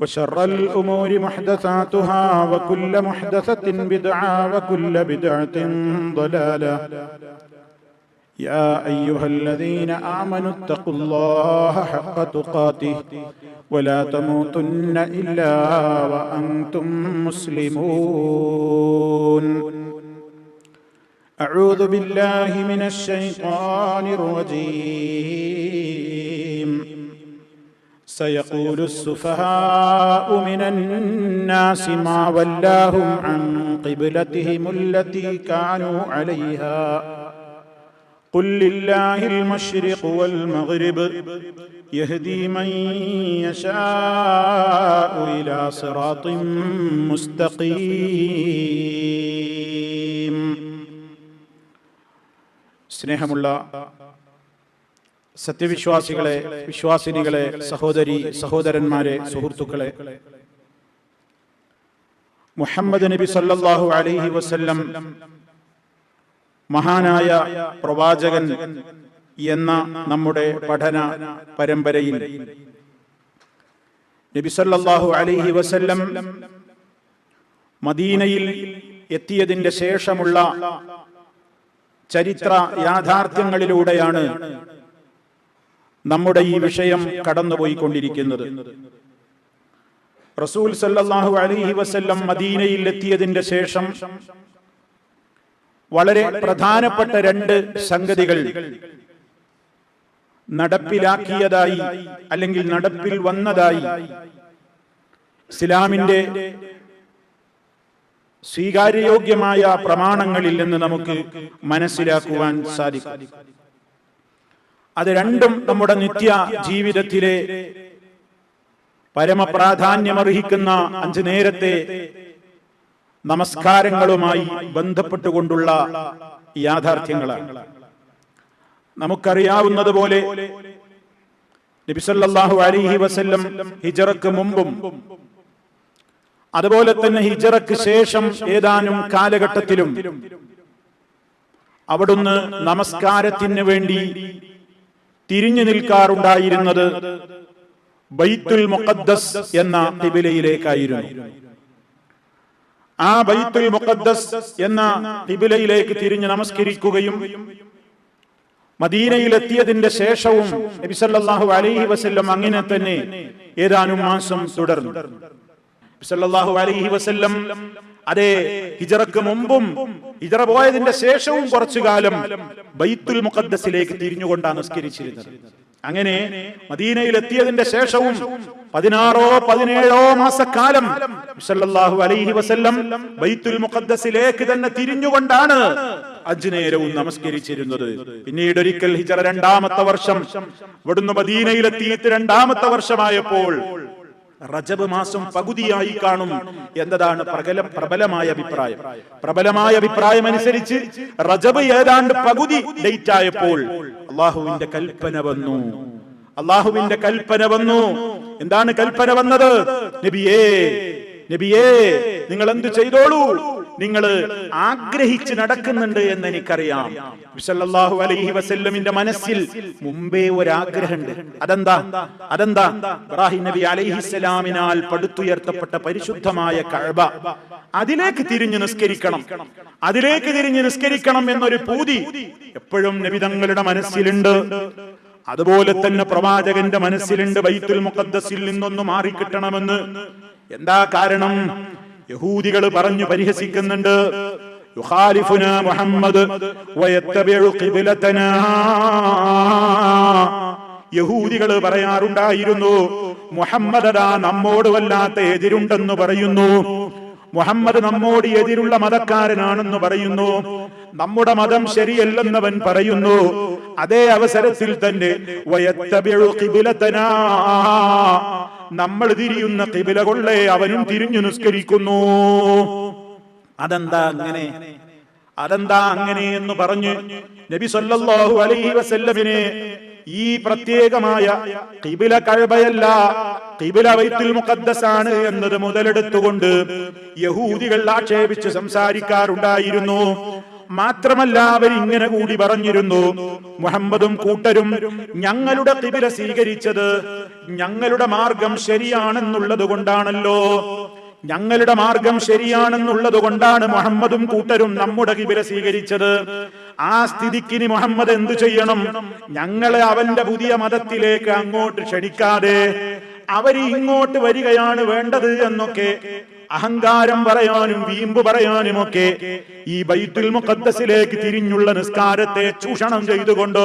وشر الأمور محدثاتها وكل محدثة بدعة وكل بدعة ضلالة. يا أيها الذين آمنوا اتقوا الله حق تقاته ولا تموتن إلا وأنتم مسلمون. أعوذ بالله من الشيطان الرجيم. سيقول السفهاء من الناس ما ولاهم عن قبلتهم التي كانوا عليها قل لله المشرق والمغرب يهدي من يشاء الى صراط مستقيم സ്നേഹമുള്ള സത്യവിശ്വാസികളെ വിശ്വാസിനികളെ സഹോദരി സഹോദരന്മാരെ സുഹൃത്തുക്കളെ. മുഹമ്മദ് നബി സല്ലാഹു അലൈഹി വസല്ലം മഹാനായ പ്രവാചകൻ എന്ന നമ്മുടെ പഠന പരമ്പരയിൽ നബി സല്ലാഹു അലൈഹി വസല്ലം മദീനയിൽ എത്തിയതിന്റെ ശേഷമുള്ള ചരിത്ര യാഥാർത്ഥ്യങ്ങളിലൂടെയാണ് നമ്മുടെ ഈ വിഷയം കടന്നുപോയിക്കൊണ്ടിരിക്കുന്നത്. റസൂൽ സല്ലാഹു അലഹി വസ്ല്ലം മദീനയിൽ എത്തിയതിന്റെ ശേഷം വളരെ പ്രധാനപ്പെട്ട രണ്ട് സംഗതികൾ നടപ്പിലാക്കിയതായി അല്ലെങ്കിൽ നടപ്പിൽ വന്നതായി ഇസ്ലാമിന്റെ സ്വീകാര്യയോഗ്യമായ പ്രമാണങ്ങളിൽ നിന്ന് നമുക്ക് മനസ്സിലാക്കുവാൻ സാധിക്കും. അത് രണ്ടും നമ്മുടെ നിത്യ ജീവിതത്തിലെ പരമപ്രാധാന്യമർഹിക്കുന്ന അഞ്ചു നേരത്തെ നമസ്കാരങ്ങളുമായി ബന്ധപ്പെട്ടുകൊണ്ടുള്ള യാഥാർത്ഥ്യങ്ങളാണ്. നമുക്കറിയാവുന്നതുപോലെ നബിസല്ലാഹു അലിഹി വസല്ലം ഹിജറക്ക് മുമ്പും അതുപോലെ തന്നെ ഹിജറക്ക് ശേഷം ഏതാനും കാലഘട്ടത്തിലും അവിടുന്ന് നമസ്കാരത്തിന് വേണ്ടി തിരിഞ്ഞു നിൽക്കാറുണ്ടായിരുന്നത് ബൈത്തുൽ മുഖദ്ദസ് എന്ന തിബിലയിലേക്കായിരുന്നു. ആ ബൈത്തുൽ മുഖദ്ദസ് എന്ന തിബിലയിലേക്ക് തിരിഞ്ഞ് നമസ്കരിക്കുകയും മദീനയിലെത്തിയതിന്റെ ശേഷവും നബിസല്ലാഹു അലൈഹി വസല്ലം അങ്ങനെ തന്നെ ഏതാനും മാസം തുടർന്നു. നബിസല്ലാഹു അലൈഹി വസല്ലം അതെ ഹിജറക്ക് മുമ്പും ഹിജറ പോയതിന്റെ ശേഷവും കുറച്ചു കാലം ബൈത്തുൽ മുഖദ്സിലേക്ക് തിരിഞ്ഞുകൊണ്ടാണ് നിസ്കരിച്ചിരുന്നത്. അങ്ങനെ മദീനയിൽ എത്തിയതിന്റെ ശേഷവും പതിനാറോ പതിനേഴോ മാസക്കാലം സല്ലല്ലാഹു അലൈഹി വസല്ലം ബൈത്തുൽ മുഖദ്ദസിലേക്ക് തന്നെ തിരിഞ്ഞുകൊണ്ടാണ് അജ്നേരവും നേരവും നമസ്കരിച്ചിരുന്നത്. പിന്നീട് ഒരിക്കൽ ഹിജറ രണ്ടാമത്തെ വർഷം ഇവിടുന്ന് മദീനയിലെത്തിയിട്ട് രണ്ടാമത്തെ വർഷമായപ്പോൾ റജബ് മാസം പകുതിയായി കാണും എന്നതാണ് പ്രകല പ്രബലമായ അഭിപ്രായം. പ്രബലമായ അഭിപ്രായം അനുസരിച്ച് റജബ് ഏതാണ്ട് പകുതി ഡേറ്റ് ആയപ്പോൾ അള്ളാഹുവിന്റെ കൽപ്പന വന്നു. അള്ളാഹുവിന്റെ കൽപ്പന വന്നു. എന്താണ് കൽപ്പന വന്നത്? നബിയേ നബിയേ നിങ്ങൾ എന്ത് ചെയ്തോളൂ? നിങ്ങൾ ആഗ്രഹിച്ച് നടക്കുന്നുണ്ട് എന്ന് എനിക്കറിയാം സല്ലല്ലാഹു അലൈഹി വസല്ലമിന്റെ മനസ്സിൽ മുമ്പേ ഒരാഗ്രഹമുണ്ട്. അതെന്താ? അതെന്താ? ഇബ്രാഹിം നബി അലൈഹിസ്സലാമിനാൽ പടുത്തുയർത്തപ്പെട്ട പരിശുദ്ധമായ കഅബ. അതിലേക്ക് തിരിഞ്ഞു നിസ്കരിക്കണം. അതിലേക്ക് തിരിഞ്ഞു നിസ്കരിക്കണം എന്നൊരു പൂതി എപ്പോഴും നബിതങ്ങളുടെ മനസ്സിലുണ്ട്. അതുപോലെ തന്നെ പ്രവാചകന്റെ മനസ്സിലുണ്ട്. ബൈത്തുൽ മുഖദ്ദസിൽ നിന്നൊന്ന് മാറിക്കിട്ടണമെന്ന്. എന്താ കാരണം? യഹൂദികൾ പറഞ്ഞു പരിഹസിക്കുന്നുണ്ട്. മുഹമ്മദ് യഹൂദികൾ പറയാറുണ്ടായിരുന്നു മുഹമ്മദാ നമ്മോട് വല്ലാത്ത എതിരുണ്ടെന്ന് പറയുന്നു. മുഹമ്മദ് നമ്മോട് എതിരുള്ള മതക്കാരനാണെന്ന് പറയുന്നു. നമ്മുടെ മതം ശരിയല്ലെന്നവൻ പറയുന്നു. അതേ അവസരത്തിൽ തന്നെ നമ്മൾ തിരിയുന്ന കിബില കൊള്ളേ അവനും തിരിഞ്ഞു നിസ്കരിക്കുന്നു. അതെന്താ അങ്ങനെ? അതെന്താ അങ്ങനെ എന്ന് പറഞ്ഞ് നബി സല്ലല്ലാഹു അലൈഹി വസല്ലമിനെ ഈ പ്രത്യേകമായ കിബില കഴബയല്ല കിബില വൈത്തുൽ ആണ് എന്നത് മുതലെടുത്തുകൊണ്ട് യഹൂദികൾ ആക്ഷേപിച്ച് സംസാരിക്കാറുണ്ടായിരുന്നു. മാത്രമല്ല അവർ ഇങ്ങനെ കൂടി പറഞ്ഞിരുന്നു മുഹമ്മദും കൂട്ടരും ഞങ്ങളുടെ കിബില സ്വീകരിച്ചത് ഞങ്ങളുടെ മാർഗം ശരിയാണെന്നുള്ളത് കൊണ്ടാണല്ലോ. ഞങ്ങളുടെ മാർഗം ശരിയാണെന്നുള്ളത് കൊണ്ടാണ് മുഹമ്മദും കൂട്ടരും നമ്മുടെ കിബില സ്വീകരിച്ചത്. ആ സ്ഥിതിക്കിനി മുഹമ്മദ് എന്തു ചെയ്യണം? ഞങ്ങളെ അവന്റെ പുതിയ മതത്തിലേക്ക് അങ്ങോട്ട് ക്ഷണിക്കാതെ അവർ ഇങ്ങോട്ട് വരികയാണ് വേണ്ടത് എന്നൊക്കെ അഹങ്കാരം പറയാനും വീമ്പ് പറയാനും ഒക്കെ ഈ ബൈത്തുൽ മുഖദ്ദസിലേക്ക് തിരിഞ്ഞുള്ള നിസ്കാരത്തെ ചൂഷണം ചെയ്തുകൊണ്ട്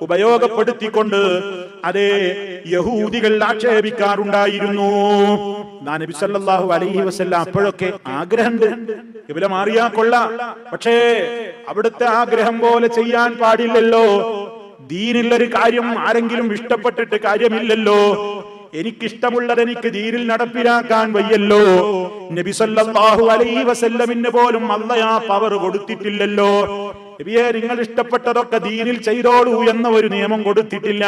ഉപയോഗപ്പെടുത്തിക്കൊണ്ട് അതേ യഹൂദികൾ ആക്ഷേപിക്കാറുണ്ടായിരുന്നു. നബി സല്ലല്ലാഹു അലൈഹി വസല്ലം അപ്പോഴൊക്കെ ആഗ്രഹമുണ്ട്. ഇവരെ മാറിയാ കൊള്ള. പക്ഷേ അവിടുത്തെ ആഗ്രഹം പോലെ ചെയ്യാൻ പാടില്ലല്ലോ. ദീനിലൊരു കാര്യം ആരെങ്കിലും ഇഷ്ടപ്പെട്ടിട്ട് കാര്യമില്ലല്ലോ. എനിക്കിഷ്ടമുള്ളത് എനിക്ക് ദീനിൽ നടപ്പിലാക്കാൻ വയ്യല്ലോ. നബിസല്ലാഹു അലൈ വസല്ലമിന് പോലും അള്ളയാ പവർ കൊടുത്തിട്ടില്ലല്ലോ. നബിയെ നിങ്ങൾ ഇഷ്ടപ്പെട്ടതൊക്കെ ദീനിൽ ചെയ്തോളൂ എന്ന ഒരു നിയമം കൊടുത്തിട്ടില്ല.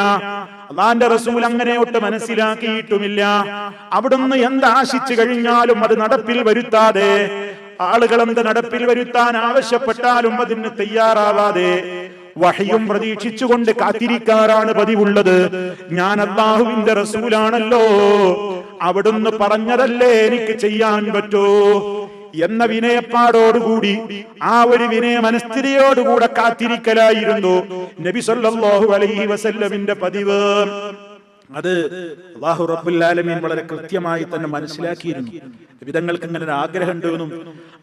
അള്ളാന്റെ റസൂൽ അങ്ങനെയൊട്ട് മനസ്സിലാക്കിയിട്ടുമില്ല. അവിടുന്ന് എന്താശിച്ചു കഴിഞ്ഞാലും അത് നടപ്പിൽ വരുത്താതെ ആളുകൾ എന്ത് നടപ്പിൽ വരുത്താൻ ആവശ്യപ്പെട്ടാലും അതിന് തയ്യാറാവാതെ വഹയും പ്രതീക്ഷിച്ചുകൊണ്ട് കാത്തിരിക്കാറാണ് പതിവുള്ളത്. ഞാൻ അള്ളാഹുവിന്റെ റസൂലാണല്ലോ. അവിടുന്ന് പറഞ്ഞതല്ലേ എനിക്ക് ചെയ്യാൻ പറ്റൂ എന്ന വിനയപ്പാടോടുകൂടി ആ ഒരു വിനയ മനസ്ഥിതിയോടുകൂടെ കാത്തിരിക്കലായിരുന്നു നബി സല്ലല്ലാഹു അലൈഹി വസല്ലമിന്റെ പതിവ്. അത് അള്ളാഹു റബ്ബുൽ ആലമീൻ വളരെ കൃത്യമായി തന്നെ മനസ്സിലാക്കിയിരുന്നു. വിധങ്ങൾക്ക് ഇങ്ങനെ ഒരു ആഗ്രഹം ഉണ്ടെന്നും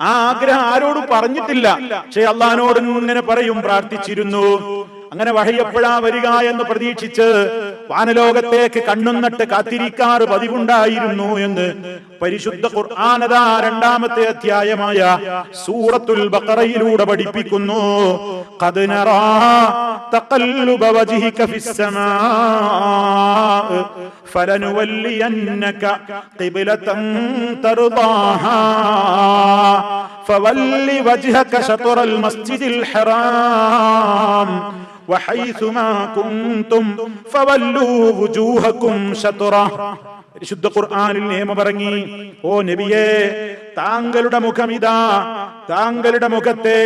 ആ ആഗ്രഹം ആരോടും പറഞ്ഞിട്ടില്ല. പക്ഷെ അള്ളഹാനോട് ഇങ്ങനെ പറയും പ്രാർത്ഥിച്ചിരുന്നു. അങ്ങനെ വഴി എപ്പോഴാ വരിക എന്ന് പ്രതീക്ഷിച്ച് വാനലോകത്തേക്ക് കണ്ണുന്നട്ട് കാത്തിരിക്കാറ് പതിവുണ്ടായിരുന്നു എന്ന് പരിശുദ്ധ ഖുർആാനത രണ്ടാമത്തെ അധ്യായമായ സൂറത്തുൽ ബഖറയിലൂടെ പഠിപ്പിക്കുന്നു ഖദ് നറാ തഖല്ലുബ വജ്ഹിക ഫിസ്സമാ فلنولينك قبلة ترضاها فول وجهك شطر المسجد الحرام വിശുദ്ധ ഖുർആാനിൽ നിയമം പറങ്ങി ഓ നബിയേ താങ്കളുടെ മുഖം ഇതാ താങ്കളുടെ മുഖത്തെ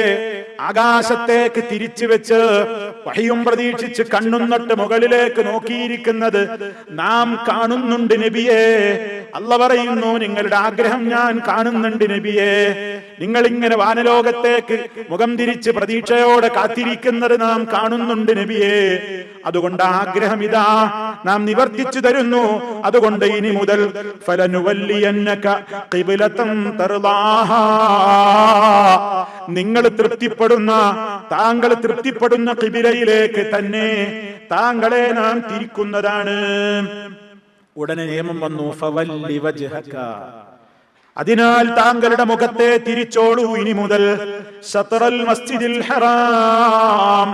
ആകാശത്തേക്ക് തിരിച്ചു വെച്ച് വഹിയും പ്രതീക്ഷിച്ച് കണ്ണുന്നട്ട് മുകളിലേക്ക് നോക്കിയിരിക്കുന്നത് നാം കാണുന്നുണ്ട് നബിയേ. അല്ല പറയുന്നു നിങ്ങളുടെ ആഗ്രഹം ഞാൻ കാണുന്നുണ്ട് നബിയേ. നിങ്ങൾ ഇങ്ങനെ വാനലോകത്തേക്ക് മുഖം തിരിച്ച് പ്രതീക്ഷയോടെ കാത്തിരിക്കുന്നത് നാം കാണുന്നുണ്ട് നബിയേ. അതുകൊണ്ട് ആഗ്രഹം ഇതാ നാം നിവർത്തിച്ചു തരുന്നു. അതുകൊണ്ട് ഇനി മുതൽ നിങ്ങൾ തൃപ്തിപ്പെടുന്ന താങ്കൾ തൃപ്തിപ്പെടുന്ന കിബിലയിലേക്ക് തന്നെ താങ്കളെ നാം തിരിക്കുന്നതാണ്. ഉടനെ നിയമം വന്നു. ഫവല്ലി വജ്ഹക. അതിനാൽ താങ്കളുടെ മുഖത്തെ തിരിച്ചോളൂ ഇനി മുതൽ. ഷത്തറൽ മസ്ജിദുൽ ഹറാം.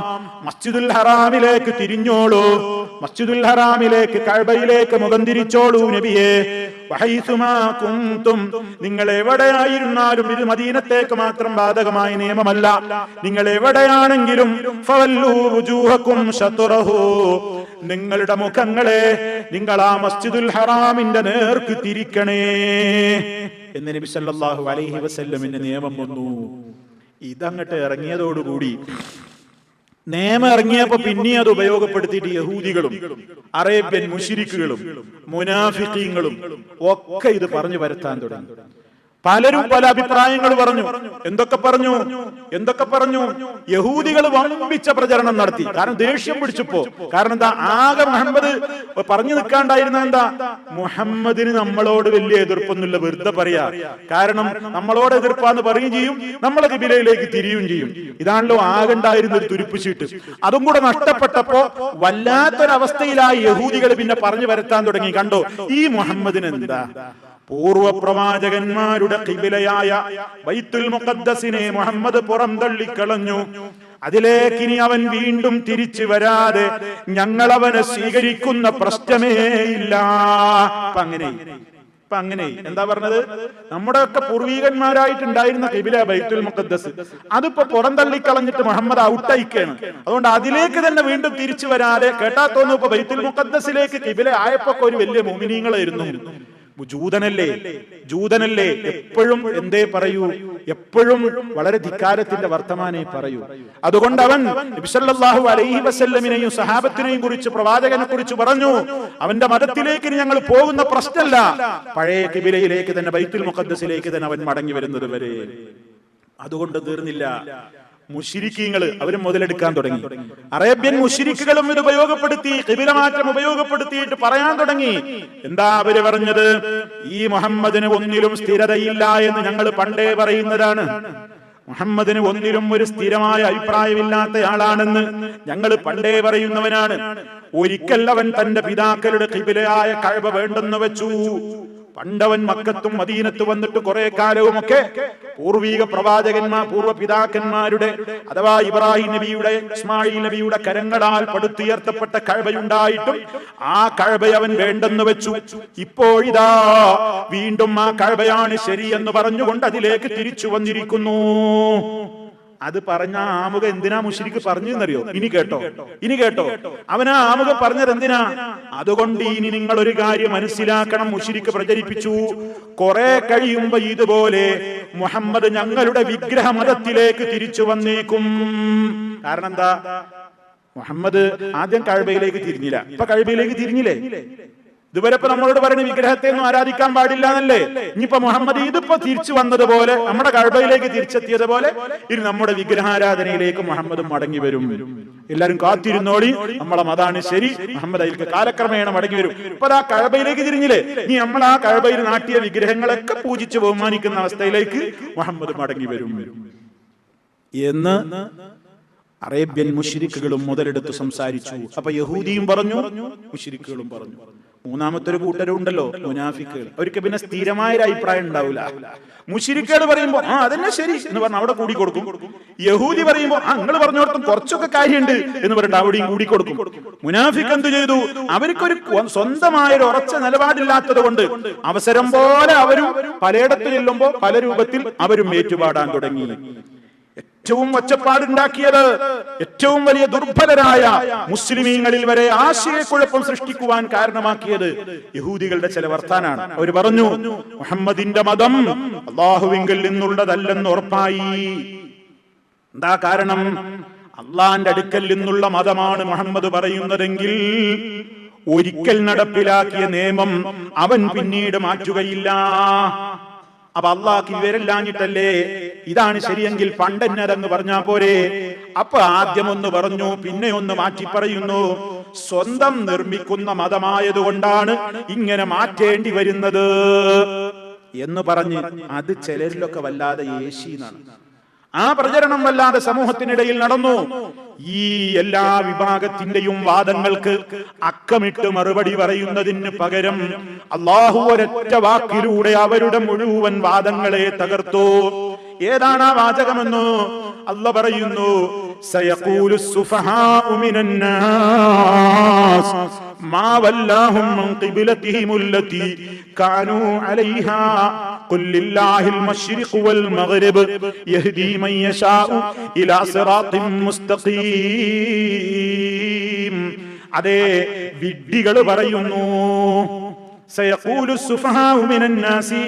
മസ്ജിദുൽ ഹറാമിലേക്ക് തിരിഞ്ഞോളൂ. മസ്ജിദുൽ ഹറാമിലേക്ക് കഴബയിലേക്ക് മുഖം തിരിച്ചോളൂ നബിയെ. നിങ്ങൾ എവിടെയായിരുന്നാലും ഇത് മദീനത്തേക്ക് മാത്രം ബാധകമായ നിയമമല്ല. നിങ്ങൾ എവിടെയാണെങ്കിലും നിങ്ങളുടെ മുഖങ്ങളെ നിങ്ങൾ ആ മസ്ജിദുൽ ഹറാമിന്റെ നേർക്ക് തിരിക്കണേ. എന്ന് നബി സല്ലല്ലാഹു അലൈഹി വസല്ലമിന്റെ നിയമം വന്നു. ഇതങ്ങട്ട് ഇറങ്ങിയതോടുകൂടി നിയമം ഇറങ്ങിയപ്പോ പിന്നെ അത് ഉപയോഗപ്പെടുത്തിയിട്ട് യഹൂദികളും അറേബ്യൻ മുഷിരിക്കുകളും മുനാഫിക്കീങ്ങളും ഒക്കെ ഇത് പറഞ്ഞു വരുത്താൻ തുടങ്ങി. പലരും പല അഭിപ്രായങ്ങൾ പറഞ്ഞു. എന്തൊക്കെ പറഞ്ഞു? എന്തൊക്കെ പറഞ്ഞു? യഹൂദികൾ വമ്പിച്ച പ്രചരണം നടത്തി. കാരണം ദേഷ്യം പിടിച്ചപ്പോ. കാരണം എന്താ? ആകെ മുഹമ്മദ് പറഞ്ഞു നിൽക്കാണ്ടായിരുന്ന എന്താ? മുഹമ്മദിന് നമ്മളോട് വലിയ എതിർപ്പൊന്നുമില്ല. വെറുതെ പറയാ. കാരണം നമ്മളോട് എതിർപ്പാന്ന് പറയുകയും ചെയ്യും. നമ്മളെ കിബിലയിലേക്ക് തിരിയുകയും ചെയ്യും. ഇതാണല്ലോ ആകെ ഉണ്ടായിരുന്ന ഒരു ചീട്ട് അതും കൂടെ നഷ്ടപ്പെട്ടപ്പോ വല്ലാത്തൊരവസ്ഥയിലായി യഹൂദികൾ പിന്നെ പറഞ്ഞു വരത്താൻ തുടങ്ങി. കണ്ടോ? ഈ മുഹമ്മദിന് എന്താ പൂർവ പ്രവാചകന്മാരുടെ കിബിലയായ ബൈത്തുൽ മുഖദ്ദസിനെ മുഹമ്മദ് പുറം തള്ളിക്കളഞ്ഞു. അതിലേക്കിനി അവൻ വീണ്ടും തിരിച്ചു വരാതെ ഞങ്ങൾ അവനെ സ്വീകരിക്കുന്ന പ്രശ്നമേ ഇല്ല. അങ്ങനെ. അങ്ങനെ. എന്താ പറഞ്ഞത്? നമ്മുടെ ഒക്കെ പൂർവീകന്മാരായിട്ടുണ്ടായിരുന്ന കിബില ബൈത്തുൽ മുഖദ്ദസ്. അതിപ്പോ പുറന്തള്ളിക്കളഞ്ഞിട്ട് മുഹമ്മദ് ഔട്ടയിക്കാണ്. അതുകൊണ്ട് അതിലേക്ക് തന്നെ വീണ്ടും തിരിച്ചു വരാതെ കേട്ടാ തോന്നുന്നു ഇപ്പൊ ബൈത്തുൽ മുഖദ്ദസിലേക്ക് കിബില ആയപ്പോ ഒരു വലിയ മോമിനീങ്ങളായിരുന്നു. ജൂതനല്ലേ? ജൂതനല്ലേ? എപ്പോഴും എന്തേ പറയൂ? എപ്പോഴും വളരെ ധിക്കാരത്തിന്റെ വർത്തമാനെ പറയൂ. അതുകൊണ്ട് അവൻ നബിസല്ലാഹു അലൈഹി വസല്ലമിനെയും സഹാബത്തിനെയും കുറിച്ച് പ്രവാചകനെ കുറിച്ച് പറഞ്ഞു അവന്റെ മതത്തിലേക്ക് ഞങ്ങൾ പോകുന്ന പ്രശ്നമല്ല. പഴയ കിബിലയിലേക്ക് തന്നെ ബൈത്തുൽ മുഖദ്ദസിലേക്ക് തന്നെ അവൻ മടങ്ങി വരുന്നത് വരെ. അതുകൊണ്ട് തീർന്നില്ല. മുഷിരിക്കീങ്ങൾ അവർ മുതലെടുക്കാൻ തുടങ്ങി. അറേബ്യൻ മുഷിരിക്കുകളും ഇത് ഉപയോഗപ്പെടുത്തി കിബിലമാറ്റം ഉപയോഗപ്പെടുത്തിയിട്ട് പറയാൻ തുടങ്ങി. എന്താ അവർ പറഞ്ഞത്? ഈ മുഹമ്മദിന് ഒന്നിലും സ്ഥിരതയില്ല എന്ന് ഞങ്ങൾ പണ്ടേ പറയുന്നതാണ്. മുഹമ്മദിന് ഒന്നിലും ഒരു സ്ഥിരമായ അഭിപ്രായമില്ലാത്തയാളാണെന്ന് ഞങ്ങൾ പണ്ടേ പറയുന്നവനാണ്. ഒരിക്കൽ അവൻ തന്റെ പിതാക്കളുടെ കിബിലയായ കഴിവ് വേണ്ടെന്ന് വെച്ചു. പണ്ടവൻ മക്കത്തും മദീനത്ത് വന്നിട്ട് കുറെ കാലവുമൊക്കെ പൂർവീക പ്രവാചകന്മാർ പൂർവ പിതാക്കന്മാരുടെ അഥവാ ഇബ്രാഹിം നബിയുടെ ഇസ്മായിൽ നബിയുടെ കരങ്ങളാൽ പടുത്തുയർത്തപ്പെട്ട കഴവയുണ്ടായിട്ടും ആ കഴവ അവൻ വേണ്ടെന്ന് വെച്ചു. ഇപ്പോഴിതാ വീണ്ടും ആ കഴവയാണ് ശരിയെന്ന് പറഞ്ഞുകൊണ്ട് അതിലേക്ക് തിരിച്ചു വന്നിരിക്കുന്നു. അത് പറഞ്ഞ ആ ആമുഖ എന്തിനാ മുഷിരിക്ക് പറഞ്ഞു എന്നറിയോ? ഇനി കേട്ടോ. ഇനി കേട്ടോ. അവനാ ആ ആമുഖ പറഞ്ഞത് എന്തിനാ? അതുകൊണ്ട് ഇനി നിങ്ങൾ ഒരു കാര്യം മനസ്സിലാക്കണം മുഷിരിക്ക് പ്രചരിപ്പിച്ചു. കുറെ കഴിയുമ്പോ ഇതുപോലെ മുഹമ്മദ് ഞങ്ങളുടെ വിഗ്രഹ മതത്തിലേക്ക് തിരിച്ചു വന്നേക്കും. കാരണം എന്താ? മുഹമ്മദ് ആദ്യം കഴബയിലേക്ക് തിരിഞ്ഞില്ല. ഇപ്പൊ കഴബയിലേക്ക് തിരിഞ്ഞില്ലേ? ഇതുവരെ ഇപ്പൊ നമ്മളോട് പറയുന്ന വിഗ്രഹത്തെ ഒന്നും ആരാധിക്കാൻ പാടില്ല എന്നല്ലേ? ഇനിയിപ്പോ മുഹമ്മദ് ഇതിപ്പോ തിരിച്ചു വന്നതുപോലെ നമ്മുടെ കഴബയിലേക്ക് തിരിച്ചെത്തിയതുപോലെ ഇനി നമ്മുടെ വിഗ്രഹാരാധനയിലേക്ക് മുഹമ്മദ് മടങ്ങി വരും. എല്ലാരും കാത്തിരുന്നോളി നമ്മളെ മതാണ് ശരി. മുഹമ്മദ് അതിൽക്ക് കാലക്രമേണ മടങ്ങി വരും. ഇപ്പൊ ആ കഴബയിലേക്ക് തിരിഞ്ഞില്ലേ? ഇനി നമ്മൾ ആ കഴബയിൽ നാട്ടിയ വിഗ്രഹങ്ങളൊക്കെ പൂജിച്ച് ബഹുമാനിക്കുന്ന അവസ്ഥയിലേക്ക് മുഹമ്മദ് മടങ്ങി വരും. എന്ന് അറേബ്യൻ മുഷിരിക്കുകളും മുതലെടുത്ത് സംസാരിച്ചു. അപ്പൊ യഹൂദിയും പറഞ്ഞു മുഷിരിക്കുകളും പറഞ്ഞു. മൂന്നാമത്തെ ഒരു കൂട്ടരുണ്ടല്ലോ മുനാഫിക്കുകൾ. അവർക്ക് പിന്നെ സ്ഥിരമായ ഒരു അഭിപ്രായം ഉണ്ടാവില്ല. മുഷിരിക്കുകൾ പറയുമ്പോ ആ അതന്നെ ശരി എന്ന് പറഞ്ഞ അവിടെ കൂടി കൊടുക്കും യഹൂദി പറയുമ്പോ ആ നിങ്ങൾ പറഞ്ഞോടത്തും കുറച്ചൊക്കെ കാര്യമുണ്ട് എന്ന് പറഞ്ഞിട്ട് അവിടെയും കൂടി കൊടുക്കും മുനാഫിക്ക് എന്ത് ചെയ്തു? അവർക്കൊരു സ്വന്തമായ ഒരു ഉറച്ച നിലപാടില്ലാത്തത് കൊണ്ട് അവസരം പോലെ അവരും പലയിടത്ത് ചെല്ലുമ്പോ പല രൂപത്തിൽ അവരും ഏറ്റുപാടാൻ തുടങ്ങി. ഏറ്റവും ഒച്ചപ്പാടുണ്ടാക്കിയത് ഏറ്റവും വലിയ ദുർബലരായ മുസ്ലിമീങ്ങളിൽ വരെ ആശയക്കുഴപ്പം സൃഷ്ടിക്കുവാൻ കാരണമാക്കിയത് യഹൂദികളുടെ ചില വർത്താനാണ്. അവർ പറഞ്ഞു മുഹമ്മദിന്റെ മതം അള്ളാഹുവിങ്കിൽ നിന്നുള്ളതല്ലെന്ന് ഉറപ്പായി. എന്താ കാരണം? അള്ളാന്റെ അടുക്കൽ നിന്നുള്ള മതമാണ് മുഹമ്മദ് പറയുന്നതെങ്കിൽ ഒരിക്കൽ നടപ്പിലാക്കിയ നിയമം അവൻ പിന്നീട് മാറ്റുകയില്ല. അപ്പൊ അള്ളാഹ് ഇവരെല്ലാഞ്ഞിട്ടല്ലേ ഇതാണ് ശരിയെങ്കിൽ പണ്ടന്നതെന്ന് പറഞ്ഞാ പോരെ? അപ്പൊ ആദ്യം ഒന്ന് പറഞ്ഞു പിന്നെ ഒന്ന് മാറ്റി പറയുന്നു. സ്വന്തം നിർമ്മിക്കുന്ന മതമായതുകൊണ്ടാണ് ഇങ്ങനെ മാറ്റേണ്ടി വരുന്നത്. എന്ന് പറഞ്ഞ് അത് ചിലരിലൊക്കെ വല്ലാതെ ഏശീന്നാണ് ആ പ്രചരണം വല്ലാതെ സമൂഹത്തിനിടയിൽ നടന്നു. ഈ എല്ലാ വിഭാഗത്തിന്റെയും വാദങ്ങൾക്ക് അക്കമിട്ട് മറുപടി പറയുന്നതിന് പകരം അള്ളാഹു ഒരൊറ്റ വാക്കിലൂടെ അവരുടെ മുഴുവൻ വാദങ്ങളെ തകർത്തു. ഏതാണ് ആ വാചകമെന്നു അല്ല പറയുന്നു? സയഖൂലു സുഫഹാഉ മിനന്നാസ് മാ വല്ലാഹും മൻ ഖിബ്ലതിഹിം التي كانوا عليها قل لله المشرق والمغرب يهدي من يشاء إلى صراط مستقيم അതെ വിഡ്ഢികൾ പറയുന്നു സയഖൂലു സുഫഹാഉ മിനൻ നാസി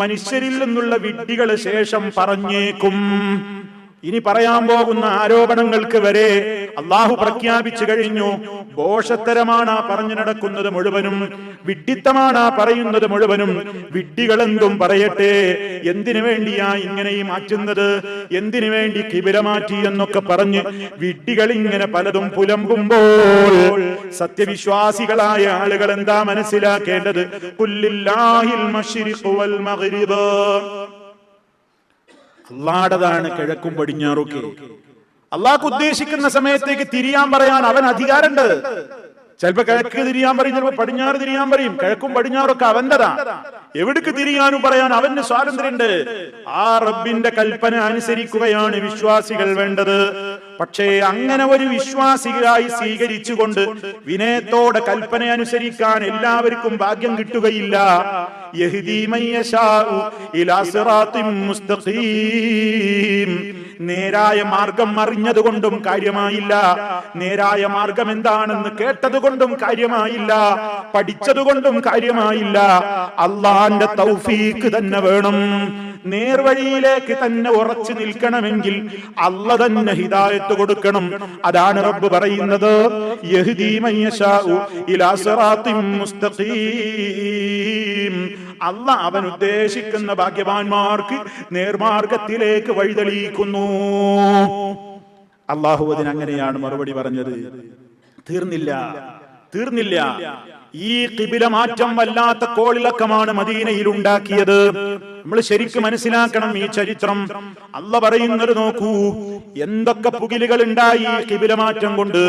മനുഷ്യരിൽ നിന്നുള്ള വിഡ്ഢികൾ ശേഷം പറഞ്ഞേക്കും ഇനി പറയാൻ പോകുന്ന ആരോപണങ്ങൾക്ക് വരെ അള്ളാഹു പ്രഖ്യാപിച്ചു കഴിഞ്ഞു. ദോഷത്തരമാണ് പറഞ്ഞു നടക്കുന്നത് മുഴുവനും വിഡ്ഢിത്തമാണ് പറയുന്നത് മുഴുവനും. വിഡ്ഢികളെന്തും പറയട്ടെ എന്തിനു വേണ്ടിയാ ഇങ്ങനെയും മാറ്റുന്നത് എന്തിനു വേണ്ടി കിബില മാറ്റി എന്നൊക്കെ പറഞ്ഞ് വിഡ്ഢികൾ ഇങ്ങനെ പലതും പുലമ്പുമ്പോൾ സത്യവിശ്വാസികളായ ആളുകൾ എന്താ മനസ്സിലാക്കേണ്ടത്? കുല്ലില്ലാഹിൽ മശ്രിഖു വൽ മഗ്രിബ്. അള്ളാടതാണ് കിഴക്കും പടിഞ്ഞാറൊക്കെ അള്ളാഹ് ഉദ്ദേശിക്കുന്ന സമയത്തേക്ക് തിരിയാൻ പറയാൻ അവൻ അധികാരമുണ്ട്. ചിലപ്പോ കിഴക്ക് തിരിയാൻ പറയും ചിലപ്പോ പടിഞ്ഞാറ് തിരിയാൻ പറയും. കിഴക്കും പടിഞ്ഞാറൊക്കെ അവന്റെതാ എവിടേക്ക് തിരിയാനും പറയാൻ അവന് സ്വാതന്ത്ര്യമുണ്ട്. ആ റബ്ബിന്റെ കൽപ്പന അനുസരിക്കുകയാണ് വിശ്വാസികൾ വേണ്ടത്. പക്ഷേ അങ്ങനെ ഒരു വിശ്വാസികളായി സ്വീകരിച്ചുകൊണ്ട് വിനയത്തോടെ കൽപ്പന അനുസരിക്കാൻ എല്ലാവർക്കും ഭാഗ്യം കിട്ടുകയില്ല. നേരായ മാർഗം അറിഞ്ഞതുകൊണ്ടും കാര്യമായില്ല. നേരായ മാർഗം എന്താണെന്ന് കേട്ടതുകൊണ്ടും കാര്യമായില്ല. പഠിച്ചതുകൊണ്ടും കാര്യമായില്ല. അള്ളാന്റെ തൗഫീക്ക് തന്നെ വേണം. നേർവഴിയിലേക്ക് തന്നെ ഉറച്ചു നിൽക്കണമെങ്കിൽ അല്ല തന്നെ ഹിതായത്ത് കൊടുക്കണം. അതാണ് റബ്ബ് പറയുന്നത്. അല്ല അവൻ ഉദ്ദേശിക്കുന്ന ഭാഗ്യവാന്മാർക്ക് നേർമാർഗത്തിലേക്ക് വഴിതെളിയിക്കുന്നു. അള്ളാഹു അതിന് അങ്ങനെയാണ് മറുപടി പറഞ്ഞത്. തീർന്നില്ല. തീർന്നില്ല. ഈ കിബില മാറ്റം വല്ലാത്ത കോളിളക്കമാണ് മദീനയിൽ ഉണ്ടാക്കിയത്. നമ്മൾ ശരിക്കും മനസ്സിലാക്കണം ഈ ചരിത്രം. അല്ല പറയുന്നത് നോക്കൂ എന്തൊക്കെ പുകിലുകൾ ഉണ്ടായി ഈ കിബിലമാറ്റം കൊണ്ട്?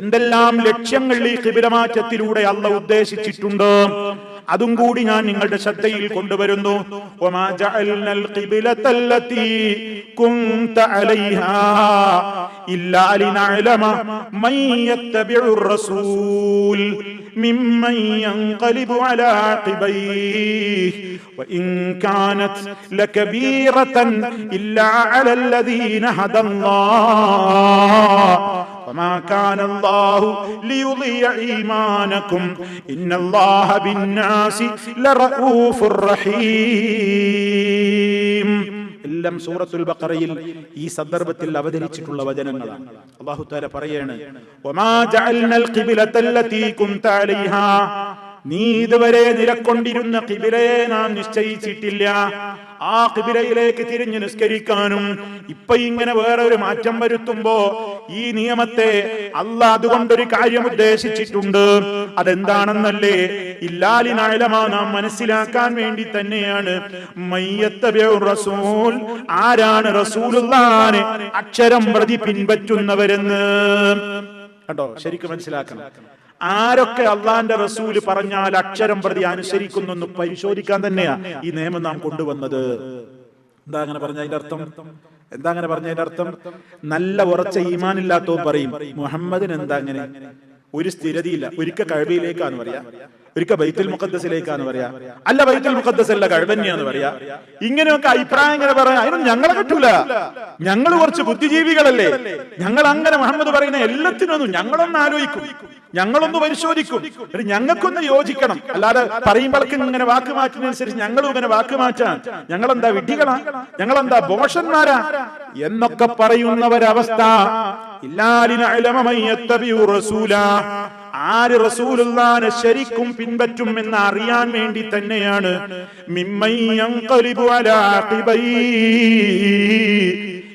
എന്തെല്ലാം ലക്ഷ്യങ്ങൾ ഈ കിബിലമാറ്റത്തിലൂടെ അല്ല ഉദ്ദേശിച്ചിട്ടുണ്ട്? അതും കൂടി ഞാൻ നിങ്ങളുടെ ശ്രദ്ധയിൽ കൊണ്ടുവരുന്നു. ഇല്ലാ ലിനഅലമ മൻ യത്തബിഉർ റസൂൽ മിമ്മൻ യൻഖലിബു അലാ അഖിബൈഹി وإن كانت لكبيرة إلا على الذين هدى الله وما كان الله ليضيع إيمانكم إن الله بالناس لرؤوف رحيم എല്ലാം സൂറത്തുൽ ബഖറയിൽ ഈ സന്ദർഭത്തിൽ അവതരിച്ചിട്ടുള്ള വചനങ്ങളാണ് അല്ലാഹു തആല പറയാണ് വമാ ജഅൽനൽ ഖിബ്ലത്തല്ലതീ കുൻത അലൈഹാ നീ ഇതുവരെ നിരക്കൊണ്ടിരുന്ന കിബിലയെ നാം നിശ്ചയിച്ചിട്ടില്ല ആ കിബിലയിലേക്ക് തിരിഞ്ഞു നിസ്കരിക്കാനും ഇപ്പൊ ഇങ്ങനെ വേറെ ഒരു മാറ്റം വരുത്തുമ്പോ ഈ നിയമത്തെ അല്ല അതുകൊണ്ടൊരു കാര്യം ഉദ്ദേശിച്ചിട്ടുണ്ട്. അതെന്താണെന്നല്ലേ ഇല്ലാലിനായാലമാ നാം മനസ്സിലാക്കാൻ വേണ്ടി തന്നെയാണ്. റസൂൽ ആരാണ് റസൂലുള്ളാനെ അക്ഷരം പ്രതി പിൻപറ്റുന്നവരെന്ന്? കേട്ടോ ശരിക്കും മനസ്സിലാക്കണം. ആരൊക്കെ അള്ളാന്റെ റസൂൽ പറഞ്ഞാൽ അക്ഷരം പ്രതി അനുസരിക്കുന്നു എന്ന് പരിശോധിക്കാൻ തന്നെയാ ഈ നിയമം നാം കൊണ്ടുവന്നത്. എന്താ അങ്ങനെ പറഞ്ഞ അതിന്റെ അർത്ഥം? എന്താ അങ്ങനെ പറഞ്ഞ അതിന്റെ അർത്ഥം? നല്ല ഉറച്ച ഈമാനില്ലാത്തവും പറയും മുഹമ്മദിന് എന്താ അങ്ങനെ? ഒരു സ്ഥിരതയില്ല. ഒരിക്കൽ കഴിവിലേക്കാന്ന് പറയാ. ഒരിക്കൽ ബൈത്തുൽ മുഖദ്സിലേക്കാന്ന് പറയാ. അല്ല ബൈത്തുൽ മുഖദ്സ് അല്ല കഴിവന്യാന്ന് പറയാ. ഇങ്ങനെയൊക്കെ അഭിപ്രായം ഇങ്ങനെ പറയാം. അതിനൊന്നും ഞങ്ങളെ കിട്ടൂല ഞങ്ങൾ കുറച്ച് ബുദ്ധിജീവികളല്ലേ? ഞങ്ങൾ അങ്ങനെ മുഹമ്മദ് പറയുന്ന എല്ലാത്തിനൊന്നും ഞങ്ങളൊന്നും ആലോചിക്കും. ഞങ്ങളൊന്ന് പരിശോധിക്കും. ഞങ്ങൾക്കൊന്ന് യോജിക്കണം. അല്ലാതെ പറയുമ്പോഴേക്കും ഇങ്ങനെ വാക്ക് മാറ്റുന്നതനുസരിച്ച് ഞങ്ങളും ഇങ്ങനെ വാക്ക് മാറ്റാൻ ഞങ്ങളെന്താ വിഡ്ഢികളാ? ഞങ്ങളെന്താ ബോഷന്മാരാ? എന്നൊക്കെ പറയുന്നവരവസ്ഥ. ആര് റസൂലുള്ളാനെ ശരിക്കും പിൻപറ്റും എന്ന് അറിയാൻ വേണ്ടി തന്നെയാണ്. മിമ്മയ്യം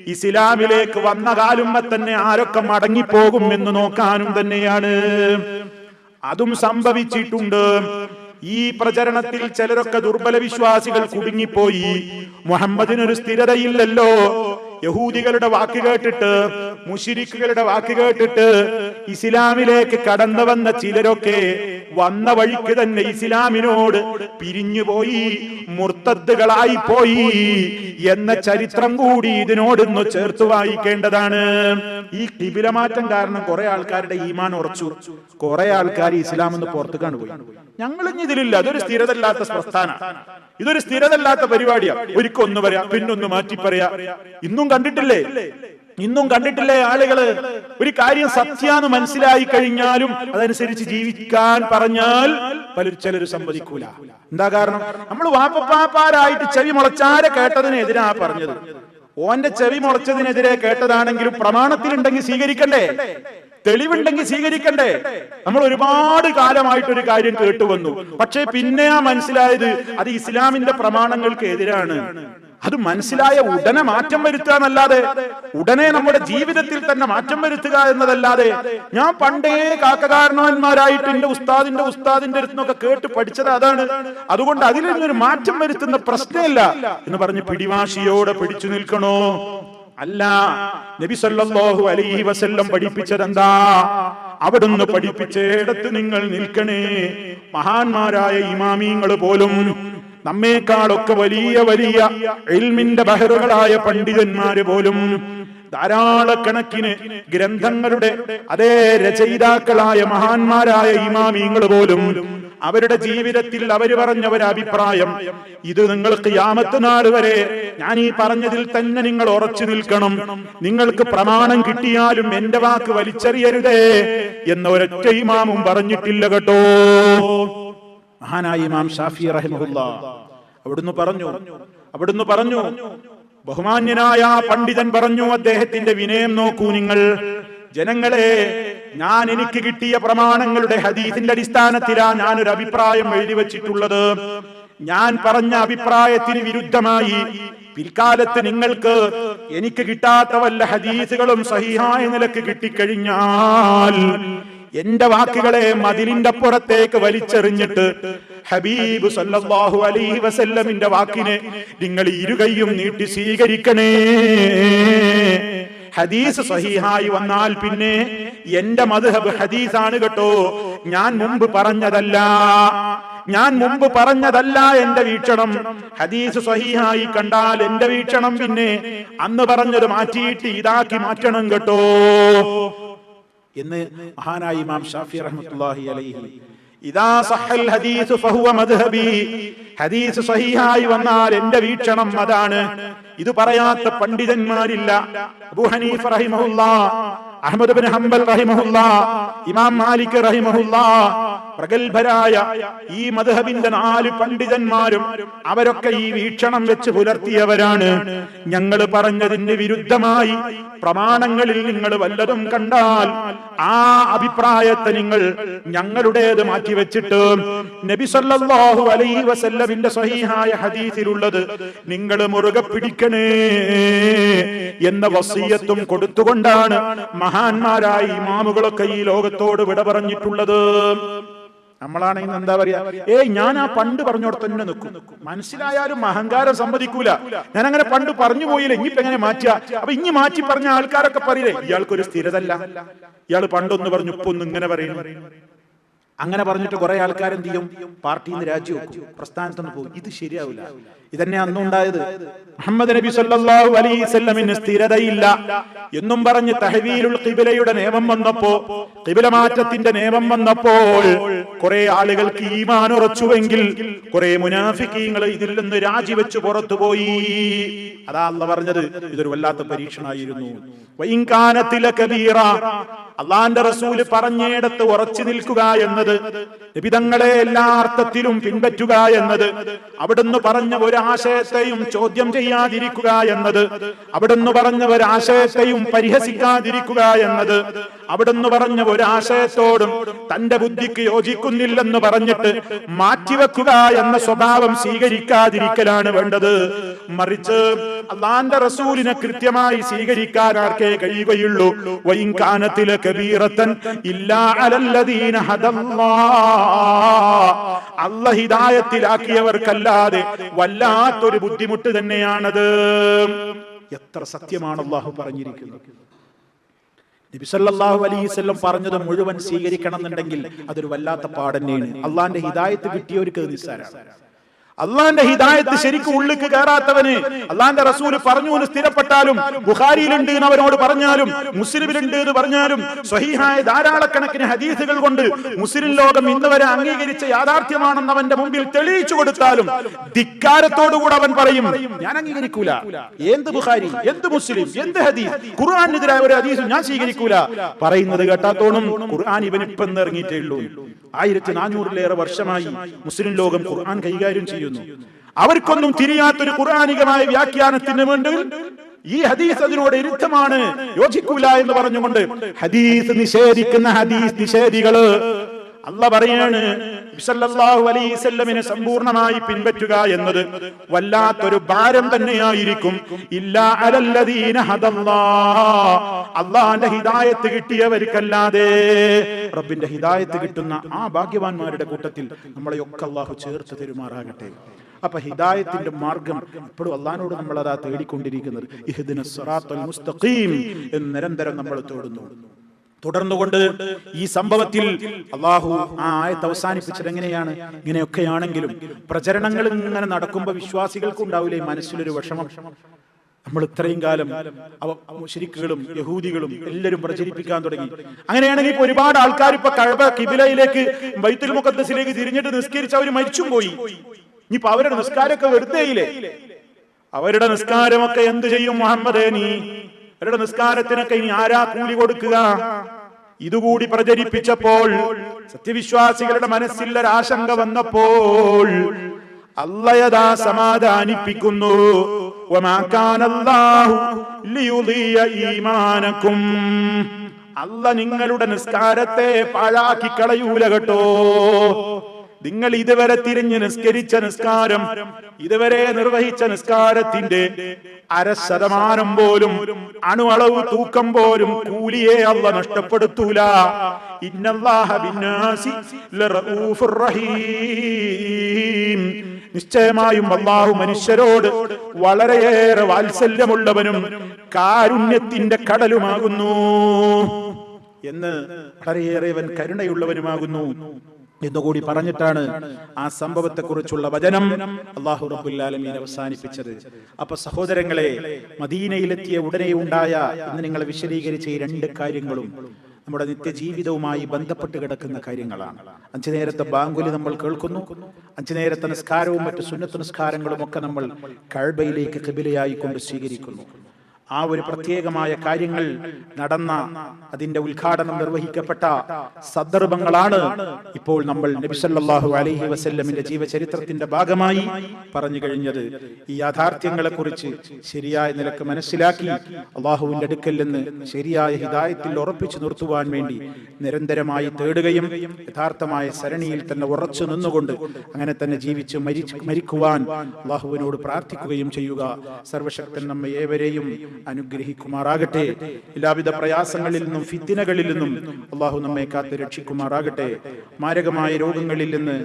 ഇസ്ലാമിലേക്ക് വന്ന കാലുമ്പ തന്നെ ആരൊക്കെ മടങ്ങിപ്പോകും എന്ന് നോക്കാനും തന്നെയാണ്. അതും സംഭവിച്ചിട്ടുണ്ട്. ഈ പ്രചരണത്തിൽ ചിലരൊക്കെ ദുർബല വിശ്വാസികൾ കുടുങ്ങിപ്പോയി. മുഹമ്മദിനൊരു സ്ഥിരതയില്ലല്ലോ. യഹൂദികളുടെ വാക്ക് കേട്ടിട്ട് മുഷിരിക്കുകളുടെ വാക്ക് കേട്ടിട്ട് ഇസ്ലാമിലേക്ക് കടന്നു വന്ന ചിലരൊക്കെ വന്ന വഴിക്ക് തന്നെ ഇസ്ലാമിനോട് പിരിഞ്ഞുപോയി മുർത്തദ്ദുകളായി പോയി എന്ന ചരിത്രം കൂടി ഇതിനോടൊന്ന് ചേർത്ത് വായിക്കേണ്ടതാണ്. ഈ കിബിലമാറ്റം കാരണം കുറെ ആൾക്കാരുടെ ഈമാൻ ഉറച്ചു. കുറെ ആൾക്കാർ ഇസ്ലാം എന്ന് പുറത്തേക്കാണ് പോയി ഞങ്ങൾ ഇതിലില്ല. അതൊരു സ്ഥിരതല്ലാത്ത പ്രസ്ഥാന. ഇതൊരു സ്ഥിരതല്ലാത്ത പരിപാടിയാ. ഒരിക്കൊന്ന് പറയാ പിന്നൊന്ന് മാറ്റി പറയാ. ഇന്നും കണ്ടിട്ടില്ലേ? ഇന്നും കണ്ടിട്ടില്ലേ ആളുകൾ? ഒരു കാര്യം സത്യാന്ന് മനസ്സിലായി കഴിഞ്ഞാലും അതനുസരിച്ച് ജീവിക്കാൻ പറഞ്ഞാൽ പലരും ചിലർ സമ്മതിക്കൂല. എന്താ കാരണം? നമ്മൾ വാപ്പപ്പാപ്പാരായിട്ട് ചെവി മുളച്ചാരെ കേട്ടതിനെതിരാ പറഞ്ഞത്. ഓന്റെ ചെവി മുളച്ചതിനെതിരെ കേട്ടതാണെങ്കിലും പ്രമാണത്തിലുണ്ടെങ്കിൽ സ്വീകരിക്കണ്ടേ? തെളിവുണ്ടെങ്കിൽ സ്വീകരിക്കണ്ടേ? നമ്മൾ ഒരുപാട് കാലമായിട്ട് ഒരു കാര്യം കേട്ടു വന്നു പക്ഷേ പിന്നെയാ മനസ്സിലായത് അത് ഇസ്ലാമിന്റെ പ്രമാണങ്ങൾക്ക് എതിരാണ് അത് മനസ്സിലായ ഉടനെ മാറ്റം വരുത്തുക എന്നല്ലാതെ ഉടനെ നമ്മുടെ ജീവിതത്തിൽ തന്നെ മാറ്റം വരുത്തുക എന്നതല്ലാതെ ഞാൻ പണ്ടേ കാക്കകാരണവന്മാരായിട്ട് എന്റെ ഉസ്താദിന്റെ ഉസ്താദിന്റെ അടുത്തുനിന്നൊക്കെ കേട്ട് പഠിച്ചത് അതാണ്. അതുകൊണ്ട് അതിൽ നിന്നൊരു മാറ്റം വരുത്തുന്ന പ്രശ്നമില്ല എന്ന് പറഞ്ഞ് പിടിവാശിയോടെ പിടിച്ചു നിൽക്കണോ? അല്ല നബി സല്ലല്ലാഹു അലൈഹി വസല്ലം പഠിപ്പിച്ചതെന്താ? അവിടുന്ന് പഠിപ്പിച്ചയിടത്ത് നിങ്ങൾ നിൽക്കണേ. മഹാന്മാരായ ഇമാമീങ്ങൾ പോലും നമ്മേക്കാളൊക്കെ വലിയ വലിയ എൽമിന്റെ ബഹറുകളായ പണ്ഡിതന്മാര് പോലും ധാരാളക്കണക്കിന് ഗ്രന്ഥങ്ങളുടെ അതേ രചയിതാക്കളായ മഹാന്മാരായ ഇമാമീങ്ങൾ പോലും അവരുടെ ജീവിതത്തിൽ അവർ പറഞ്ഞ ഒരു അഭിപ്രായം ഇത് നിങ്ങൾക്ക് യാമത്ത് നാൾ വരെ ഞാൻ ഈ പറഞ്ഞതിൽ തന്നെ നിങ്ങൾ ഉറച്ചു നിൽക്കണം. നിങ്ങൾക്ക് പ്രമാണം കിട്ടിയാലും എന്റെ വാക്ക് വലിച്ചെറിയരുതേ എന്ന ഒരൊറ്റ ഇമാമും പറഞ്ഞിട്ടില്ല കേട്ടോ. മഹാനായ ഇമാം ഷാഫി റഹിമുല്ല അവിടുന്ന് പറഞ്ഞു അവിടുന്ന് പറഞ്ഞു ബഹുമാന്യനായ പണ്ഡിതൻ പറഞ്ഞു അദ്ദേഹത്തിന്റെ വിനയം നോക്കൂ നിങ്ങൾ. ജനങ്ങളെ ഞാൻ എനിക്ക് കിട്ടിയ പ്രമാണങ്ങളുടെ ഹദീസിന്റെ അടിസ്ഥാനത്തിലാ ഞാൻ ഒരു അഭിപ്രായം എഴുതി വച്ചിട്ടുള്ളത്. ഞാൻ പറഞ്ഞ അഭിപ്രായത്തിന് വിരുദ്ധമായി പിൽക്കാലത്ത് നിങ്ങൾക്ക് എനിക്ക് കിട്ടാത്ത വല്ല ഹദീസുകളും സഹിഹായ നിലയ്ക്ക് കിട്ടിക്കഴിഞ്ഞാൽ എന്റെ വാക്കുകളെ മതിലിന്റെ പുറത്തേക്ക് വലിച്ചെറിഞ്ഞിട്ട് ഹബീബ് സല്ലല്ലാഹു അലൈഹി വസല്ലമിന്റെ വാക്കിനെ നിങ്ങൾ ഇരുകൈയും നീട്ടി സ്വീകരിക്കണേ. ഹദീസ് സഹിഹായി വന്നാൽ പിന്നെ എന്റെ മധുഹബ് ഹദീസാണ് കേട്ടോ. ഞാൻ മുമ്പ് പറഞ്ഞതല്ല. ഞാൻ മുമ്പ് പറഞ്ഞതല്ല എന്റെ വീക്ഷണം. ഹദീസ് സഹിഹായി കണ്ടാൽ എന്റെ വീക്ഷണം പിന്നെ അന്ന് പറഞ്ഞത് മാറ്റിയിട്ട് ഇതാക്കി മാറ്റണം കേട്ടോ. എന്ന് മഹാനായ ഇമാം ഷാഫി റഹ്മത്തുള്ളാഹി അലൈഹി. ഇദാ സഹൽ ഹദീസ് ഫഹുവ മദ്ഹബി. ഹദീസ് സഹിഹായി വന്നാൽ എന്റെ വീക്ഷണം അതാണ്. ഇത് പറയാത്ത പണ്ഡിതന്മാരില്ല. അബൂ ഹനീഫ് റഹിമഹുല്ല. അഹ്മദ് ബിൻ ഹംബൽ ഇമാം മാലിക് പ്രഗത്ഭരായ ഈ മദ്ഹബിന്റെ നാല് പണ്ഡിതന്മാരും അവരൊക്കെ ഈ വീക്ഷണം വെച്ച് പുലർത്തിയവരാണ്. ഞങ്ങൾ പറഞ്ഞതിന് വിരുദ്ധമായി പ്രമാണങ്ങളിൽ നിങ്ങൾ വല്ലതും കണ്ടാൽ ആ അഭിപ്രായത്തെ നിങ്ങൾ ഞങ്ങളുടേത് മാറ്റിവെച്ചിട്ട് നബിസല്ലാഹു അലൈ വസല്ലമിന്റെ സ്വഹീഹായ ഹദീസിലുള്ളത് നിങ്ങൾ മുറുകെ പിടിക്കണേ എന്ന വസീയത്തും കൊടുത്തുകൊണ്ടാണ് മഹാന്മാരായ ഇമാമുകളൊക്കെ ഈ ലോകത്തോട് വിട പറഞ്ഞിട്ടുള്ളത്. നമ്മളാണ് ഇന്ന് എന്താ പറയാ? ഏയ് ഞാൻ ആ പണ്ട് പറഞ്ഞോടത്ത് തന്നെ നിൽക്കും. മനസ്സിലായാലും അഹങ്കാരം സമ്മതിക്കൂല. ഞാൻ അങ്ങനെ പണ്ട് പറഞ്ഞു പോയില്ല ഇനിയിപ്പോ എങ്ങനെ മാറ്റുക അപ്പൊ ഇനി മാറ്റി പറഞ്ഞ ആൾക്കാരൊക്കെ പറയില്ലേ? ഇയാൾക്കൊരു സ്ഥിരതല്ല. ഇയാൾ പണ്ടൊന്ന് പറഞ്ഞു ഇപ്പൊ ഒന്ന് ഇങ്ങനെ പറയുന്നു അങ്ങനെ പറഞ്ഞിട്ട് കുറെ ആൾക്കാർ എന്ത് ചെയ്യും? പാർട്ടിയിൽ നിന്ന് രാജിവെക്കും പ്രസ്ഥാനത്തുനിന്ന് പോകും. ഇത് ശരിയാവില്ല. ഇതന്നെ അന്നുണ്ടായത്. മുഹമ്മദ് നബി സല്ലല്ലാഹു അലൈഹി വസല്ലമിന് സ്ഥിരതയില്ല. എന്നും പറഞ്ഞ് തഹവീലുൽ ഖിബലയുടെ നിയമം വന്നപ്പോ ഖിബല മാറ്റത്തിന്റെ നിയമം വന്നപ്പോൾ കുറെ ആളുകൾക്ക് ഈമാൻ ഉറച്ചുവെങ്കിൽ കുറെ മുനാഫിക്കീങ്ങൾ ഇതിൽ നിന്ന് രാജിവെച്ച് പുറത്തുപോയി അതാ അല്ല പറഞ്ഞത്. ഇതൊരു വല്ലാത്ത പരീക്ഷണമായിരുന്നു വൈകാനത്തിലെ കബീറ. അള്ളാന്റെ റസൂൽ പറഞ്ഞിടത്ത് ഉറച്ചു നിൽക്കുക എന്നത് നിബിതങ്ങളെ എല്ലാ അർത്ഥത്തിലും പിൻപറ്റുക എന്നത് അവിടുന്ന് പറഞ്ഞ ഒരാശയത്തെയും ചോദ്യം ചെയ്യാതിരിക്കുക എന്നത് അവിടുന്ന് പറഞ്ഞ ഒരാശയത്തെയും പരിഹസിക്കാതിരിക്കുക എന്നത് അവിടുന്ന് പറഞ്ഞ ഒരാശയത്തോടും തന്റെ ബുദ്ധിക്ക് യോജിക്കുന്നില്ലെന്ന് പറഞ്ഞിട്ട് മാറ്റിവെക്കുക എന്ന സ്വഭാവം സ്വീകരിക്കാതിരിക്കലാണ് വേണ്ടത്. മറിച്ച് അള്ളാന്റെ റസൂലിനെ കൃത്യമായി സ്വീകരിക്കാൻ ആർക്കേ കഴിയുകയുള്ളൂ. വൈകാനത്തിലെ കബീറത്തൻ ഇല്ലാ അലല്ലദീന ഹദല്ലാ. ഹിദായത്തിലാക്കിയവർക്കല്ലാതെ വല്ലാത്തൊരു ബുദ്ധിമുട്ട് തന്നെയാണത്. എത്ര സത്യമാണ് അള്ളാഹു പറഞ്ഞിരിക്കുന്നത്. നബി സല്ലല്ലാഹു അലൈഹി വസല്ലം പറഞ്ഞത് മുഴുവൻ സ്വീകരിക്കണം എന്നുണ്ടെങ്കിൽ അതൊരു വല്ലാത്ത പാടന്നെയാണ്. അള്ളാന്റെ ഹിദായത്ത് കിട്ടിയവർക്ക് നിസ്സാരാണ്. അള്ളാന്റെ ഹിദായത്ത് ശരിക്കും ഉള്ളിക്ക് കയറാത്തവന് അള്ളാന്റെ റസൂൽ പറഞ്ഞു എന്ന് സ്ഥിരപ്പെട്ടാലും ബുഹാരിയിലുണ്ട് എന്ന് അവനോട് പറഞ്ഞാലും മുസ്ലിമിലുണ്ട് എന്ന് പറഞ്ഞാലും സ്വഹീഹായ ധാരാളക്കണക്കിന് ഹദീസുകൾ കൊണ്ട് മുസ്ലിം ലോകം ഇന്ന് വരെ അംഗീകരിച്ച യാഥാർത്ഥ്യമാണെന്ന് അവന്റെ മുമ്പിൽ തെളിയിച്ചു കൊടുത്താലും ധിക്കാരത്തോടുകൂടെ അവൻ പറയും ഞാൻ അംഗീകരിക്കൂല. എന്ത് ബുഹാരി എന്ത് മുസ്ലിം? എന്ത് ഹദീസ്? ഖുർആാനെതിരായ ഒരു ഹദീസും ഞാൻ സ്വീകരിക്കൂല. പറയുന്നത് കേട്ടാത്തോണം ഖുർആൻ ഇവൻ ഇപ്പം ഇറങ്ങിയിട്ടേ ഉള്ളൂ. ആയിരത്തി നാനൂറിലേറെ വർഷമായി മുസ്ലിം ലോകം ഖുർആൻ കൈകാര്യം ചെയ്യുന്നു. അവർക്കൊന്നും തിരിയാത്തൊരു ഖുർആാനികമായ വ്യാഖ്യാനത്തിന് വേണ്ടി ഈ ഹദീസ് അതിനോട് വിരുദ്ധമാണ് യോജിക്കൂല എന്ന് പറഞ്ഞുകൊണ്ട് ഹദീസ് നിഷേധിക്കുന്ന ഹദീസ് നിഷേധികൾ അല്ല പറയാണ് അലൈസല്ലമിനെ സമ്പൂർണമായി പിൻപറ്റുക എന്നത് വല്ലാത്തൊരു ഭാരം തന്നെയായിരിക്കും. ഇല്ല അലല്ലദീന അള്ളാന്റെ ഹിദായത്ത് കിട്ടിയവർക്കല്ലാതെ റബ്ബിന്റെ ഹിദായത്ത് കിട്ടുന്ന ആ ഭാഗ്യവാന്മാരുടെ കൂട്ടത്തിൽ നമ്മളെയൊക്കെ അള്ളാഹു ചേർത്ത് തെരുമാറാകട്ടെ. അപ്പൊ ഹിദായത്തിന്റെ മാർഗം എപ്പോഴും അള്ളഹാനോട് നമ്മൾ അതാ തേടിക്കൊണ്ടിരിക്കുന്നത് ഇഹദിന മുസ്തഖീം എന്ന് നിരന്തരം നമ്മൾ തേടുന്നു. തുടർന്നുകൊണ്ട് ഈ സംഭവത്തിൽ അള്ളാഹു ആ ആയത്ത് അവസാനിപ്പിച്ചത് എങ്ങനെയാണ്? ഇങ്ങനെയൊക്കെയാണെങ്കിലും പ്രചരണങ്ങൾ ഇങ്ങനെ നടക്കുമ്പോൾ വിശ്വാസികൾക്ക് ഉണ്ടാവില്ലേ മനസ്സിലൊരു വിഷമം? നമ്മൾ ഇത്രയും കാലം ശരിക്കുകളും യഹൂദികളും എല്ലാവരും പ്രചരിപ്പിക്കാൻ തുടങ്ങി. അങ്ങനെയാണെങ്കിൽ ഇപ്പൊ ഒരുപാട് ആൾക്കാർ ഇപ്പൊ കഴബ കിബിലയിലേക്ക് ബൈത്തുൽ മുഖദ്സിലേക്ക് തിരിഞ്ഞിട്ട് നിസ്കരിച്ച് അവർ മരിച്ചും പോയി. ഇനിയിപ്പൊ അവരുടെ നിസ്കാരമൊക്കെ വെറുതെയില്ലേ? അവരുടെ നിസ്കാരമൊക്കെ എന്ത് ചെയ്യും മുഹമ്മദേ നീ? അവരുടെ നിസ്കാരത്തിനൊക്കെ ഇനി ആരാ കൂലി കൊടുക്കുക? ഇതുകൂടി പ്രചരിപ്പിച്ചപ്പോൾ സത്യവിശ്വാസികളുടെ മനസ്സിൽ ഒരാശങ്ക വന്നപ്പോൾ അല്ലയതാ സമാധാനിപ്പിക്കുന്നു. അല്ല നിങ്ങളുടെ നിസ്കാരത്തെ പാഴാക്കി കളയൂല കേട്ടോ. നിങ്ങൾ ഇതുവരെ തിരിഞ്ഞ് നിസ്കരിച്ച നിസ്കാരം ഇതുവരെ നിർവഹിച്ച നിസ്കാരത്തിന്റെ അര ശതമാനം പോലും അണുവളവ് തൂക്കം പോലും കൂലിയെ അല്ല നഷ്ടപ്പെടുത്തൂല. നിശ്ചയമായും അള്ളാഹു മനുഷ്യരോട് വളരെയേറെ വാത്സല്യമുള്ളവനും കാരുണ്യത്തിന്റെ കടലുമാകുന്നു. എന്ന് വളരെയേറെ അവൻ കരുണയുള്ളവനുമാകുന്നു. എന്നുകൂടി പറഞ്ഞിട്ടാണ് ആ സംഭവത്തെ കുറിച്ചുള്ള വചനം അള്ളാഹു റബുല്ലാലമീൻ അവസാനിപ്പിച്ചത്. അപ്പൊ സഹോദരങ്ങളെ മദീനയിലെത്തിയ ഉടനെ ഉണ്ടായ ഇന്ന് നിങ്ങൾ വിശദീകരിച്ച ഈ രണ്ട് കാര്യങ്ങളും നമ്മുടെ നിത്യജീവിതവുമായി ബന്ധപ്പെട്ട് കിടക്കുന്ന കാര്യങ്ങളാണ്. അഞ്ചു നേരത്തെ ബാങ്കുലി നമ്മൾ കേൾക്കുന്നു. അഞ്ചു നേരത്തെ നിസ്കാരവും മറ്റു സുന്നത്ത് നിസ്കാരങ്ങളും ഒക്കെ നമ്മൾ കഴബയിലേക്ക് കിബിലയായി കൊണ്ട് സ്വീകരിക്കുന്നു. ആ ഒരു പ്രത്യേകമായ കാര്യങ്ങൾ നടന്ന അതിന്റെ ഉദ്ഘാടനം നിർവഹിക്കപ്പെട്ട സന്ദർഭങ്ങളാണ് ഇപ്പോൾ നമ്മൾ നബിസല്ലാഹു അലഹി വസല്ലമിന്റെ ജീവചരിത്രത്തിന്റെ ഭാഗമായി പറഞ്ഞു കഴിഞ്ഞത്. ഈ യാഥാർത്ഥ്യങ്ങളെ കുറിച്ച് ശരിയായ നിലയ്ക്ക് മനസ്സിലാക്കി അള്ളാഹുവിന്റെ അടുക്കൽ നിന്ന് ശരിയായ ഹിതായത്തിൽ ഉറപ്പിച്ചു നിർത്തുവാൻ വേണ്ടി നിരന്തരമായി തേടുകയും യഥാർത്ഥമായ സരണിയിൽ തന്നെ ഉറച്ചു നിന്നുകൊണ്ട് അങ്ങനെ തന്നെ ജീവിച്ച് മരിക്കുവാൻ അള്ളാഹുവിനോട് പ്രാർത്ഥിക്കുകയും ചെയ്യുക. സർവശക്തൻ നമ്മെ ഏവരെയും അനുഗ്രഹിക്കുമാറാകട്ടെ. എല്ലാവിധ പ്രയാസങ്ങളിൽ നിന്നും ഫിത്തിനകളിൽ നിന്നും അള്ളാഹു നമ്മെ കാത്ത് രക്ഷിക്കുമാറാകട്ടെ. മാരകമായ രോഗങ്ങളിൽ നിന്ന്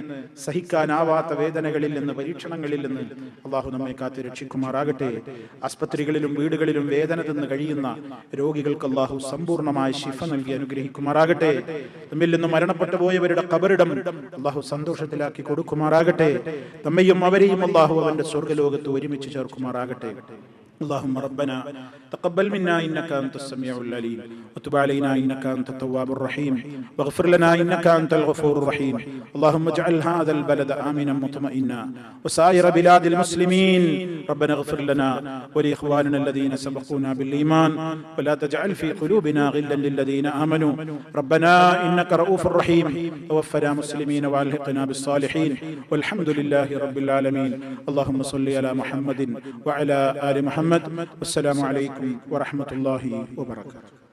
സഹിക്കാനാവാത്ത വേദനകളിൽ നിന്ന് പരീക്ഷണങ്ങളിൽ നിന്ന് അള്ളാഹു നമ്മെ കാത്ത് രക്ഷിക്കുമാറാകട്ടെ. ആസ്പത്രികളിലും വീടുകളിലും വേദന തിന്ന് കഴിയുന്ന രോഗികൾക്ക് അള്ളാഹു സമ്പൂർണമായ ശിഫ നൽകി അനുഗ്രഹിക്കുമാറാകട്ടെ. തമ്മിൽ നിന്ന് മരണപ്പെട്ടു പോയവരുടെ കബറിടം അള്ളാഹു സന്തോഷത്തിലാക്കി കൊടുക്കുമാറാകട്ടെ. നമ്മയും അവരെയും അള്ളാഹു അവന്റെ സ്വർഗലോകത്ത് ഒരുമിച്ച് ചേർക്കുമാറാകട്ടെ. اللهم ربنا تقبل منا إنك أنت السميع العليم وتب علينا إنك أنت التواب الرحيم واغفر لنا إنك أنت الغفور الرحيم. اللهم اجعل هذا البلد آمنا مطمئنا وسائر بلاد المسلمين. ربنا اغفر لنا ولإخواننا الذين سبقونا بالإيمان ولا تجعل في قلوبنا غلا للذين آمنوا. ربنا إنك رؤوف رحيم. توفنا مسلمين وألحقنا بالصالحين. والحمد لله رب العالمين. اللهم صل على محمد وعلى آل محمد. والسلام عليكم ورحمة الله وبركاته.